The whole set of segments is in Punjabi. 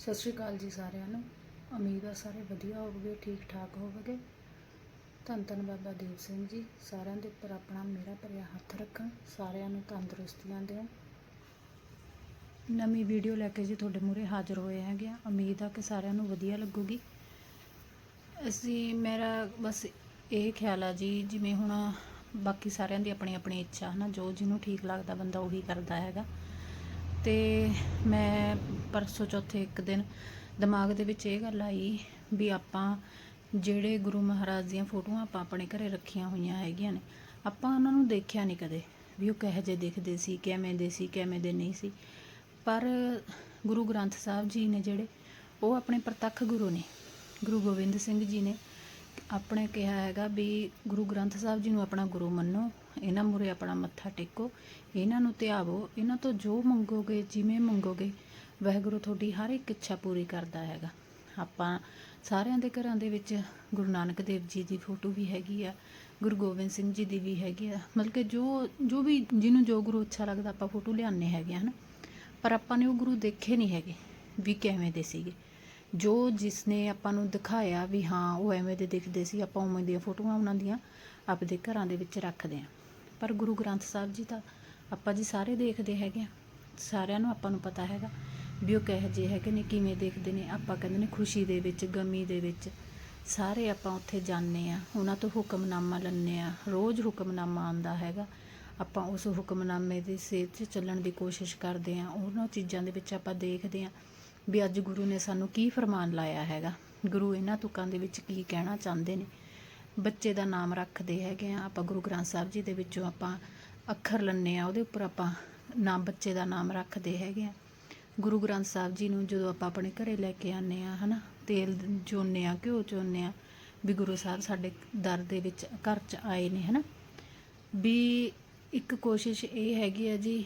ਸਤਿ ਸ਼੍ਰੀ ਅਕਾਲ ਜੀ ਸਾਰਿਆਂ ਨੂੰ। ਉਮੀਦ ਆ ਸਾਰੇ ਵਧੀਆ ਹੋਵੋਗੇ, ਠੀਕ ਠਾਕ ਹੋਵੋਗੇ। ਧੰਨ ਧੰਨ ਬਾਬਾ ਦੀਪ ਸਿੰਘ ਜੀ, ਸਾਰਿਆਂ ਦੇ ਉੱਪਰ ਆਪਣਾ ਮੇਰਾ ਭਰਿਆ ਹੱਥ ਰੱਖਣ, ਸਾਰਿਆਂ ਨੂੰ ਤੰਦਰੁਸਤੀਆਂ ਦੇਣ। ਨਵੀਂ ਵੀਡੀਓ ਲੈ ਕੇ ਜੀ ਤੁਹਾਡੇ ਮੂਹਰੇ ਹਾਜ਼ਰ ਹੋਏ ਹੈਗੇ ਆ। ਉਮੀਦ ਆ ਕਿ ਸਾਰਿਆਂ ਨੂੰ ਵਧੀਆ ਲੱਗੂਗੀ। ਅਸੀਂ, ਮੇਰਾ ਬਸ ਇਹ ਖਿਆਲ ਆ ਜੀ, ਜਿਵੇਂ ਹੁਣ ਬਾਕੀ ਸਾਰਿਆਂ ਦੀ ਆਪਣੀ ਆਪਣੀ ਇੱਛਾ, ਹਨਾ, ਜੋ ਜਿਹਨੂੰ ਠੀਕ ਲੱਗਦਾ ਬੰਦਾ ਉਹੀ ਕਰਦਾ ਹੈਗਾ। ਤੇ ਮੈਂ ਪਰਸੋਂ ਚੌਥੇ ਇੱਕ ਦਿਨ ਦਿਮਾਗ ਦੇ ਵਿੱਚ ਇਹ ਗੱਲ ਆਈ ਵੀ ਆਪਾਂ ਜਿਹੜੇ ਗੁਰੂ ਮਹਾਰਾਜ ਦੀਆਂ ਫੋਟੋਆਂ ਆਪਾਂ ਆਪਣੇ ਘਰੇ ਰੱਖੀਆਂ ਹੋਈਆਂ ਹੈਗੀਆਂ ਨੇ, ਆਪਾਂ ਉਹਨਾਂ ਨੂੰ ਦੇਖਿਆ ਨਹੀਂ ਕਦੇ ਵੀ ਉਹ ਕਿਹੋ ਜਿਹੇ ਦਿਖਦੇ ਸੀ, ਕਿਵੇਂ ਦੇ ਸੀ, ਕਿਵੇਂ ਦੇ ਨਹੀਂ ਸੀ। ਪਰ ਗੁਰੂ ਗ੍ਰੰਥ ਸਾਹਿਬ ਜੀ ਨੇ ਜਿਹੜੇ, ਉਹ ਆਪਣੇ ਪ੍ਰਤੱਖ ਗੁਰੂ ਨੇ। ਗੁਰੂ ਗੋਬਿੰਦ ਸਿੰਘ ਜੀ ਨੇ ਆਪਣੇ ਕਿਹਾ ਹੈਗਾ ਵੀ ਗੁਰੂ ਗ੍ਰੰਥ ਸਾਹਿਬ ਜੀ ਨੂੰ ਆਪਣਾ ਗੁਰੂ ਮੰਨੋ, ਇਹਨਾਂ ਮੂਰੇ ਆਪਣਾ ਮੱਥਾ ਟੇਕੋ, ਇਹਨਾਂ ਨੂੰ ਧਿਆਵੋ, ਇਹਨਾਂ ਤੋਂ ਜੋ ਮੰਗੋਗੇ, ਜਿਵੇਂ ਮੰਗੋਗੇ, ਵਾਹਿਗੁਰੂ ਤੁਹਾਡੀ ਹਰ ਇੱਕ ਇੱਛਾ ਪੂਰੀ ਕਰਦਾ ਹੈਗਾ। ਆਪਾਂ ਸਾਰਿਆਂ ਦੇ ਘਰਾਂ ਦੇ ਵਿੱਚ ਗੁਰੂ ਨਾਨਕ ਦੇਵ ਜੀ ਦੀ ਫੋਟੋ ਵੀ ਹੈਗੀ ਆ, ਗੁਰੂ ਗੋਬਿੰਦ ਸਿੰਘ ਜੀ ਦੀ ਵੀ ਹੈਗੀ ਆ, ਮਤਲਬ ਕਿ ਜੋ ਜੋ ਵੀ ਜਿਹਨੂੰ ਜੋ ਗੁਰੂ ਅੱਛਾ ਲੱਗਦਾ ਆਪਾਂ ਫੋਟੋ ਲਿਆਉਂਦੇ ਹੈਗੇ ਹਨ। ਪਰ ਆਪਾਂ ਨੇ ਉਹ ਗੁਰੂ ਦੇਖੇ ਨਹੀਂ ਹੈਗੇ ਵੀ ਕਿਵੇਂ ਦੇ ਸੀਗੇ। ਜੋ ਜਿਸ ਨੇ ਆਪਾਂ ਨੂੰ ਦਿਖਾਇਆ ਵੀ ਹਾਂ, ਉਹ ਐਵੇਂ ਦੇ ਦਿਖਦੇ ਸੀ, ਆਪਾਂ ਉਵੇਂ ਦੀਆਂ ਫੋਟੋਆਂ ਉਹਨਾਂ ਦੀਆਂ ਆਪਦੇ ਘਰਾਂ ਦੇ ਵਿੱਚ ਰੱਖਦੇ ਆਂ ਪਰ ਗੁਰੂ ਗ੍ਰੰਥ ਸਾਹਿਬ ਜੀ ਦਾ ਆਪਾਂ ਜੀ ਸਾਰੇ ਦੇਖਦੇ ਹੈਗੇ ਆ ਸਾਰਿਆਂ ਨੂੰ ਆਪਾਂ ਨੂੰ ਪਤਾ ਹੈਗਾ ਵੀ ਉਹ ਕਿਹੋ ਜਿਹੇ ਹੈਗੇ ਨੇ, ਕਿਵੇਂ ਦੇਖਦੇ ਨੇ। ਆਪਾਂ ਕਹਿੰਦੇ ਨੇ ਖੁਸ਼ੀ ਦੇ ਵਿੱਚ, ਗਮੀ ਦੇ ਵਿੱਚ ਸਾਰੇ ਆਪਾਂ ਉੱਥੇ ਜਾਂਦੇ ਆ ਉਹਨਾਂ ਤੋਂ ਹੁਕਮਨਾਮਾ ਲੈਂਦੇ ਆ ਰੋਜ਼ ਹੁਕਮਨਾਮਾ ਆਉਂਦਾ ਹੈਗਾ। ਆਪਾਂ ਉਸ ਹੁਕਮਨਾਮੇ ਦੀ ਸੇਧ 'ਚ ਚੱਲਣ ਦੀ ਕੋਸ਼ਿਸ਼ ਕਰਦੇ ਆ ਉਹਨਾਂ ਚੀਜ਼ਾਂ ਦੇ ਵਿੱਚ ਆਪਾਂ ਦੇਖਦੇ ਆ ਵੀ ਅੱਜ ਗੁਰੂ ਨੇ ਸਾਨੂੰ ਕੀ ਫਰਮਾਨ ਲਾਇਆ ਹੈਗਾ? ਗੁਰੂ ਇਹਨਾਂ ਤੁਕਾਂ ਦੇ ਵਿੱਚ ਕੀ ਕਹਿਣਾ ਚਾਹੁੰਦੇ ਨੇ? ਬੱਚੇ ਦਾ ਨਾਮ ਰੱਖਦੇ ਹੈਗੇ ਆ। ਆਪਾਂ ਗੁਰੂ ਗ੍ਰੰਥ ਸਾਹਿਬ ਜੀ ਦੇ ਵਿੱਚੋਂ ਆਪਾਂ ਅੱਖਰ ਲੰਨੇ ਆ। ਉਹਦੇ ਉੱਪਰ ਆਪਾਂ ਨਾਮ, ਬੱਚੇ ਦਾ ਨਾਮ ਰੱਖਦੇ ਹੈਗੇ ਆ। ਗੁਰੂ ਗ੍ਰੰਥ ਸਾਹਿਬ ਜੀ ਨੂੰ ਜਦੋਂ ਆਪਾਂ ਆਪਣੇ ਘਰੇ ਲੈ ਕੇ ਆਨੇ ਆ, ਹਨਾ, ਤੇਲ ਚੋਨੇ ਆ, ਘਿਓ ਚੋਨੇ ਆ, ਵੀ ਗੁਰੂ ਸਾਹਿਬ ਸਾਡੇ ਦਰ ਦੇ ਵਿੱਚ ਘਰ 'ਚ ਆਏ ਨੇ, ਹਨਾ। ਵੀ ਇੱਕ ਕੋਸ਼ਿਸ਼ ਇਹ ਹੈਗੀ ਆ ਜੀ,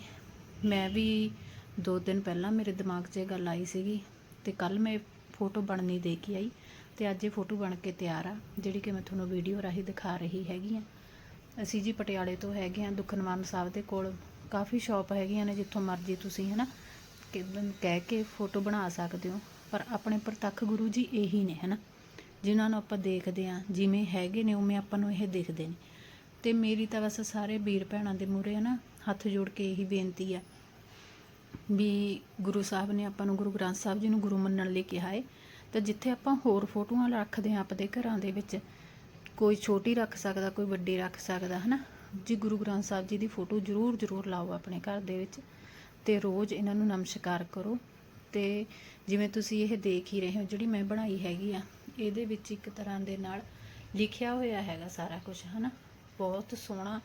ਮੈਂ ਵੀ ਦੋ ਦਿਨ ਪਹਿਲਾਂ ਮੇਰੇ ਦਿਮਾਗ 'ਚ ਇਹ ਗੱਲ ਆਈ ਸੀਗੀ ਤੇ ਕੱਲ ਮੈਂ ਫੋਟੋ ਬਣਨੀ ਦੇ ਕੇ ਆਈ ਤੇ ਅੱਜ ਇਹ ਫੋਟੋ ਬਣ ਕੇ ਤਿਆਰ ਆ, ਜਿਹੜੀ ਕਿ ਮੈਂ ਤੁਹਾਨੂੰ ਵੀਡੀਓ ਰਾਹੀਂ ਦਿਖਾ ਰਹੀ ਹੈਗੀ ਆ। ਅਸੀਂ ਜੀ ਪਟਿਆਲੇ ਤੋਂ ਹੈਗੇ ਆ, ਦੁਖਨਿਵਾਰਨ ਸਾਹਿਬ ਦੇ ਕੋਲ ਕਾਫੀ ਸ਼ਾਪ ਹੈਗੀਆਂ ਨੇ, ਜਿੱਥੋਂ ਮਰਜ਼ੀ ਤੁਸੀਂ ਹਨਾ ਕਿ ਕਹਿ ਕੇ ਫੋਟੋ ਬਣਾ ਸਕਦੇ ਹੋ, ਪਰ ਆਪਣੇ ਪ੍ਰਤੱਖ ਗੁਰੂ ਜੀ ਇਹੀ ਨੇ ਹਨਾ। ਜਿਨ੍ਹਾਂ ਨੂੰ ਆਪਾਂ ਦੇਖਦੇ ਆ, ਜਿਵੇਂ ਹੈਗੇ ਨੇ, ਉਵੇਂ ਆਪਾਂ ਨੂੰ ਇਹ ਦਿਖਦੇ ਨੇ। ਤੇ ਮੇਰੀ ਤਾਂ ਬਸ ਸਾਰੇ ਵੀਰ ਭੈਣਾਂ ਦੇ ਮੂਹਰੇ ਹਨਾ ਹੱਥ ਜੋੜ ਕੇ ਇਹੀ ਬੇਨਤੀ ਆ ਵੀ ਗੁਰੂ ਸਾਹਿਬ ਨੇ ਆਪਾਂ ਨੂੰ ਗੁਰੂ ਗ੍ਰੰਥ ਸਾਹਿਬ ਜੀ ਨੂੰ ਗੁਰੂ ਮੰਨਣ ਲਈ ਕਿਹਾ ਹੈ ਤਾਂ ਜਿੱਥੇ ਆਪਾਂ ਹੋਰ ਫੋਟੋਆਂ ਰੱਖਦੇ ਆ ਆਪਦੇ ਘਰਾਂ ਦੇ ਵਿੱਚ, ਕੋਈ ਛੋਟੀ ਰੱਖ ਸਕਦਾ, ਕੋਈ ਵੱਡੀ ਰੱਖ ਸਕਦਾ, ਹਨਾ? ਜੀ ਗੁਰੂ ਗ੍ਰੰਥ ਸਾਹਿਬ ਜੀ ਦੀ ਫੋਟੋ ਜ਼ਰੂਰ ਜ਼ਰੂਰ ਲਾਓ ਆਪਣੇ ਘਰ ਦੇ ਵਿੱਚ ਤੇ ਰੋਜ਼ ਇਹਨਾਂ ਨੂੰ ਨਮਸਕਾਰ ਕਰੋ। ਤੇ ਜਿਵੇਂ ਤੁਸੀਂ ਇਹ ਦੇਖ ਹੀ ਰਹੇ ਹੋ, ਜਿਹੜੀ ਮੈਂ ਬਣਾਈ ਹੈਗੀ ਆ, ਇਹਦੇ ਵਿੱਚ ਇੱਕ ਤਰ੍ਹਾਂ ਦੇ ਨਾਲ ਲਿਖਿਆ ਹੋਇਆ ਹੈਗਾ ਸਾਰਾ ਕੁਝ ਹਨਾ? ਬਹੁਤ ਸੋਹਣਾ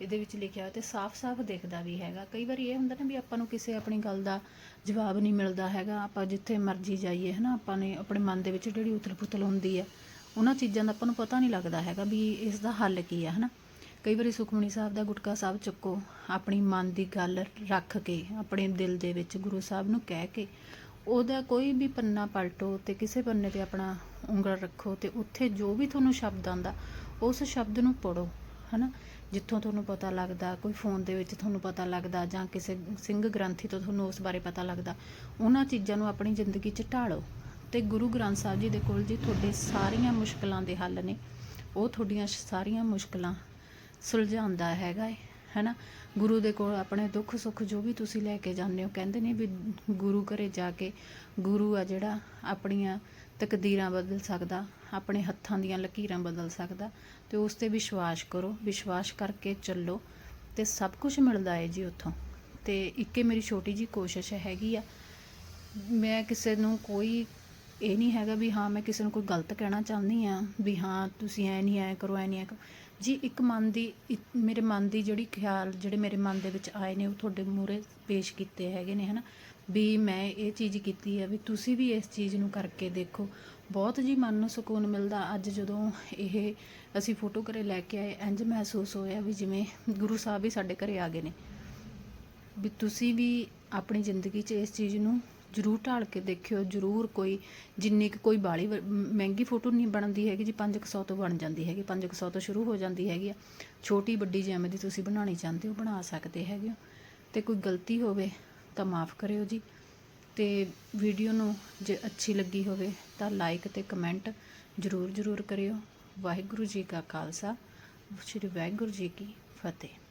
ਇਹਦੇ ਵਿੱਚ ਲਿਖਿਆ ਹੋਇਆ ਤੇ ਸਾਫ਼-ਸਾਫ਼ ਦਿਖਦਾ ਵੀ ਹੈਗਾ। ਕਈ ਵਾਰੀ ਇਹ ਹੁੰਦਾ ਨਾ ਵੀ ਆਪਾਂ ਨੂੰ ਕਿਸੇ ਆਪਣੀ ਗੱਲ ਦਾ ਜਵਾਬ ਨਹੀਂ ਮਿਲਦਾ ਹੈਗਾ। ਆਪਾਂ ਜਿੱਥੇ ਮਰਜ਼ੀ ਜਾਈਏ, ਹਨਾ? ਆਪਾਂ ਨੇ ਆਪਣੇ ਮਨ ਦੇ ਵਿੱਚ ਜਿਹੜੀ ਉਥਲ-ਪੁਥਲ ਹੁੰਦੀ ਹੈ ਉਹਨਾਂ ਚੀਜ਼ਾਂ ਦਾ ਆਪਾਂ ਨੂੰ ਪਤਾ ਨਹੀਂ ਲੱਗਦਾ ਹੈਗਾ ਵੀ ਇਸ ਦਾ ਹੱਲ ਕੀ ਹੈ ਹਨਾ? ਕਈ ਵਾਰੀ ਸੁਖਮਨੀ ਸਾਹਿਬ ਦਾ ਗੁਟਕਾ ਸਾਹਿਬ ਚੱਕੋ, ਆਪਣੀ ਮਨ ਦੀ ਗੱਲ ਰੱਖ ਕੇ, ਆਪਣੇ ਦਿਲ ਦੇ ਵਿੱਚ ਗੁਰੂ ਸਾਹਿਬ ਨੂੰ ਕਹਿ ਕੇ, ਉਹਦਾ ਕੋਈ ਵੀ ਪੰਨਾ ਪਲਟੋ ਤੇ ਕਿਸੇ ਪੰਨੇ ਤੇ ਆਪਣਾ ਉਂਗਲ ਰੱਖੋ ਤੇ ਉੱਥੇ ਜੋ ਵੀ ਤੁਹਾਨੂੰ ਸ਼ਬਦ ਆਂਦਾ ਉਸ ਸ਼ਬਦ ਨੂੰ ਪੜੋ ਹਨਾ? ਜਿੱਥੋਂ ਤੁਹਾਨੂੰ ਪਤਾ ਲੱਗਦਾ, ਕੋਈ ਫੋਨ ਦੇ ਵਿੱਚ ਤੁਹਾਨੂੰ ਪਤਾ ਲੱਗਦਾ ਜਾਂ ਕਿਸੇ ਸਿੰਘ ਗ੍ਰੰਥੀ ਤੋਂ ਤੁਹਾਨੂੰ ਉਸ ਬਾਰੇ ਪਤਾ ਲੱਗਦਾ, ਉਹਨਾਂ ਚੀਜ਼ਾਂ ਨੂੰ ਆਪਣੀ ਜ਼ਿੰਦਗੀ 'ਚ ਢਾਲੋ। ਤੇ ਗੁਰੂ ਗ੍ਰੰਥ ਸਾਹਿਬ ਜੀ ਦੇ ਕੋਲ ਜੀ ਤੁਹਾਡੇ ਸਾਰੀਆਂ ਮੁਸ਼ਕਲਾਂ ਦੇ ਹੱਲ ਨੇ। ਉਹ ਤੁਹਾਡੀਆਂ ਸਾਰੀਆਂ ਮੁਸ਼ਕਲਾਂ ਸੁਲਝਾਉਂਦਾ ਹੈਗਾ ਹੈ ਹੈਨਾ? ਗੁਰੂ ਦੇ ਕੋਲ ਆਪਣੇ ਦੁੱਖ ਸੁੱਖ ਜੋ ਵੀ ਤੁਸੀਂ ਲੈ ਕੇ ਜਾਂਦੇ ਹੋ, ਕਹਿੰਦੇ ਨੇ ਵੀ ਗੁਰੂ ਘਰੇ ਜਾ ਕੇ ਗੁਰੂ ਆ ਜਿਹੜਾ ਆਪਣੀਆਂ ਤਕਦੀਰਾਂ ਬਦਲ ਸਕਦਾ, ਆਪਣੇ ਹੱਥਾਂ ਦੀਆਂ ਲਕੀਰਾਂ ਬਦਲ ਸਕਦਾ, ਤੇ ਉਸ ਤੇ ਵਿਸ਼ਵਾਸ ਕਰੋ, ਵਿਸ਼ਵਾਸ ਕਰਕੇ ਚੱਲੋ, ਤੇ ਸਭ ਕੁਝ ਮਿਲਦਾ ਹੈ ਜੀ ਉੱਥੋਂ। ਤੇ ਇੱਕੇ ਮੇਰੀ ਛੋਟੀ ਜੀ ਕੋਸ਼ਿਸ਼ ਹੈਗੀ ਆ। ਮੈਂ ਕਿਸੇ ਨੂੰ ਕੋਈ ਇਹ ਨਹੀਂ ਹੈਗਾ ਵੀ ਹਾਂ, ਮੈਂ ਕਿਸੇ ਨੂੰ ਕੋਈ ਗਲਤ ਕਹਿਣਾ ਚਾਹੁੰਦੀ ਆ ਵੀ ਹਾਂ, ਤੁਸੀਂ ਐ ਨਹੀਂ, ਐ ਕਰੋ, ਐ ਨਹੀਂ, ਐ ਕਰੋ। ਜੀ, ਇੱਕ ਮਨ ਦੀ ਮੇਰੇ ਮਨ ਦੀ ਜਿਹੜੀ ਖਿਆਲ, ਜਿਹੜੇ ਮੇਰੇ ਮਨ ਦੇ ਵਿੱਚ ਆਏ ਨੇ, ਉਹ ਤੁਹਾਡੇ ਮੂਹਰੇ ਪੇਸ਼ ਕੀਤੇ ਹੈਗੇ ਨੇ, ਹਨਾ? ਵੀ ਮੈਂ ਇਹ ਚੀਜ਼ ਕੀਤੀ ਹੈ ਵੀ ਤੁਸੀਂ ਵੀ ਇਸ ਚੀਜ਼ ਨੂੰ ਕਰਕੇ ਦੇਖੋ। ਬਹੁਤ ਜੀ ਮਨ ਨੂੰ ਸਕੂਨ ਮਿਲਦਾ। ਅੱਜ ਜਦੋਂ ਇਹ ਅਸੀਂ ਫੋਟੋ ਘਰੇ ਲੈ ਕੇ ਆਏ ਇੰਜ ਮਹਿਸੂਸ ਹੋਇਆ ਵੀ ਜਿਵੇਂ ਗੁਰੂ ਸਾਹਿਬ ਵੀ ਸਾਡੇ ਘਰੇ ਆ ਗਏ ਨੇ। ਵੀ ਤੁਸੀਂ ਵੀ ਆਪਣੀ ਜ਼ਿੰਦਗੀ 'ਚ ਇਸ ਚੀਜ਼ ਨੂੰ ਜ਼ਰੂਰ ਢਾਲ ਕੇ ਦੇਖਿਓ। ਜ਼ਰੂਰ ਕੋਈ ਜਿੰਨੀ ਕੁ ਕੋਈ ਬਾਲੀ ਮਹਿੰਗੀ ਫੋਟੋ ਨਹੀਂ ਬਣਦੀ ਹੈਗੀ ਜੀ 500 ਤੋਂ ਬਣ ਜਾਂਦੀ ਹੈਗੀ 500 ਤੋਂ ਸ਼ੁਰੂ ਹੋ ਜਾਂਦੀ ਹੈਗੀ ਆ। ਛੋਟੀ ਵੱਡੀ ਜਿਵੇਂ ਦੀ ਤੁਸੀਂ ਬਣਾਉਣੀ ਚਾਹੁੰਦੇ ਹੋ, ਬਣਾ ਸਕਦੇ ਹੈਗੇ ਹੋ। ਤੇ ਕੋਈ ਗਲਤੀ ਹੋਵੇ ਤਾਂ ਮਾਫ ਕਰਿਓ ਜੀ। ਤੇ ਵੀਡੀਓ ਨੂੰ ਜੇ ਅੱਛੀ ਲੱਗੀ ਹੋਵੇ ਤਾਂ ਲਾਈਕ ਤੇ ਕਮੈਂਟ ਜ਼ਰੂਰ ਜ਼ਰੂਰ ਕਰਿਓ। ਵਾਹਿਗੁਰੂ ਜੀ ਕਾ ਖਾਲਸਾ, ਸ੍ਰੀ ਵਾਹਿਗੁਰੂ ਜੀ ਕੀ ਫਤਿਹ।